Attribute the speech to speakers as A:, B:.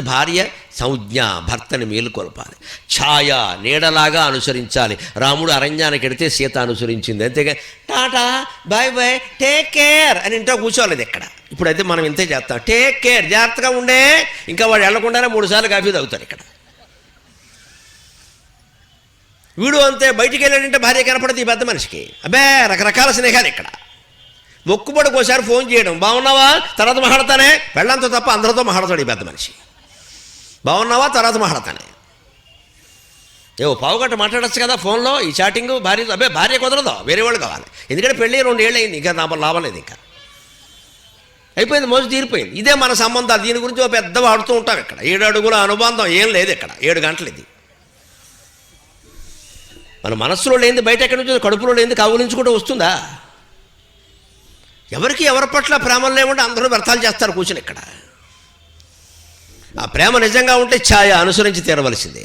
A: భార్య సంజ్ఞ భర్తని మేలుకొల్పాలి ఛాయ నీడలాగా అనుసరించాలి. రాముడు అరణ్యానికి వెడితే సీత అనుసరించింది. అంతేగా tata bye bye take care అని ఇంట్లో కూర్చోలేదు ఇక్కడ ఇప్పుడైతే మనం ఇంతే చేస్తాం. టేక్ కేర్ జాగ్రత్తగా ఉండే. ఇంకా వాడు వెళ్ళకుండానే మూడుసార్లు కాఫీ తాగుతారు ఇక్కడ. వీడు అంతే బయటికి వెళ్ళాడంటే భార్య కనపడదు ఈ పెద్ద మనిషికి. అబ్బే రకరకాల స్నేహాలు ఇక్కడ. మొక్కుబడికి ఒకసారి ఫోన్ చేయడం. బాగున్నావా? తర్వాత మాట్లాడతానే. వెళ్ళంతో తప్ప అందరితో మాట్లాడతాడు ఈ పెద్ద మనిషి. బాగున్నావా? తర్వాత మాట్లాడతానే ఏవో పావుగంట మాట్లాడచ్చు కదా ఫోన్లో? ఈ చాటింగ్ భార్య అబ్బే భార్య కుదరదు. వేరే వాళ్ళు కావాలి. ఎందుకంటే పెళ్ళి రెండేళ్ళు అయింది ఇంకా నా లాభం లేదు ఇంకా. అయిపోయింది మోజు తీరిపోయింది. ఇదే మన సంబంధాలు. దీని గురించి పెద్ద వాడుతూ ఉంటాం ఇక్కడ. ఏడు అడుగుల అనుబంధం ఏం లేదు ఇక్కడ. ఏడు గంటలు ఇది. మన మనస్సులో లేనిది బయట ఎక్కడి నుంచి కడుపులో లేనిది కౌలించుకుంటూ వస్తుందా? ఎవరికి ఎవరి పట్ల ప్రేమలు లేకుండా అందరూ వ్యర్థాలు చేస్తారు కూర్చుని ఇక్కడ. ఆ ప్రేమ నిజంగా ఉంటే ఛాయ అనుసరించి తీరవలసిందే.